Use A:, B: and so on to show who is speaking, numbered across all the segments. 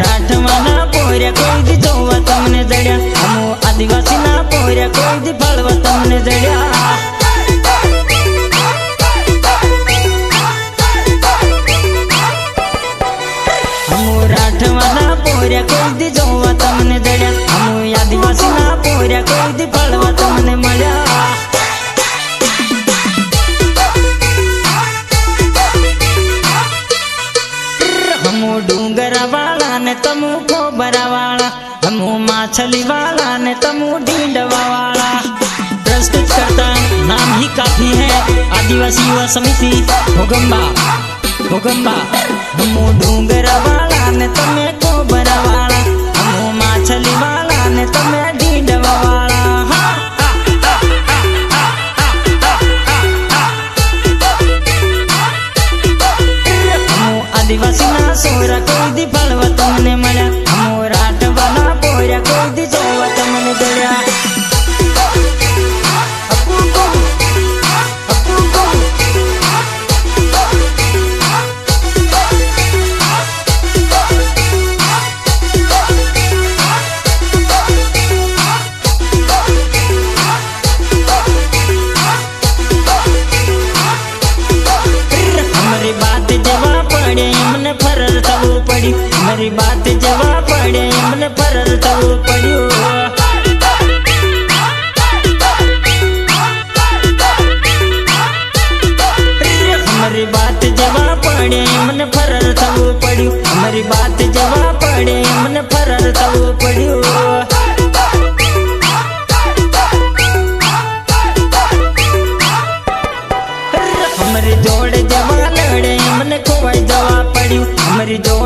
A: રાઠવાના પોર્યા, કોઈ દી જોવા તમને જડ્યા. અમો આદિવાસીના પોર્યા, કોઈ દી ફાળવા તમને જડ્યા. અમો રાઠવાના પોર્યા, કોઈ દી જોવા તમને જડ્યા. અમો આદિવાસીના પોર્યા, કોઈ દી ફાળવા તમને મળ્યા. અમો ડુંગરાવા ने तो तमु કોબરા वाला હમુ माछली वाला ने तो तमु ઢીંડવા वाला। प्रस्तुत करता नाम ही काफ़ी है, आदिवासी युवा समिति भोगम्बा भोगम्बा हम ढूंगरा वाला ने तो तमे कोबरा वाला। સોરા કોઈ દી ફળવા તમને મળ્યા મોરાટ વાલા પોર્યા કોઈ દી જોવા તમને દોડ્યા પડે થવું મારી વાત જવા પડે, એમને પરલ થવું પડ્યું. અમારી બાત જવા પડે, એમને ફરર થવું પડ્યું. અમારી બાત જવા પડે, એમને ફરર થવું પડ્યું. અમારી જોડે જવા લડે મને ખોવાઈ જવા પડ્યું. અમારી જોડે મને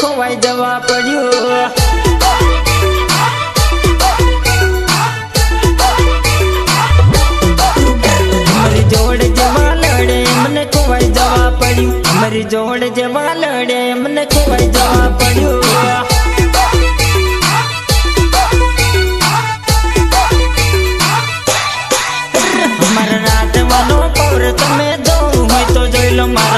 A: ખોવાઈ જવા પડ્યો. અમારી જોડ જેવા લડે મને ખોવાઈ જવા પડ્યું. અમારી જોડ જેવા લડે મને ખોવાઈ જવા પડ્યું. મારા રાતવાનો પૌર તમે જોવું હોય તો જોઈ લો મારે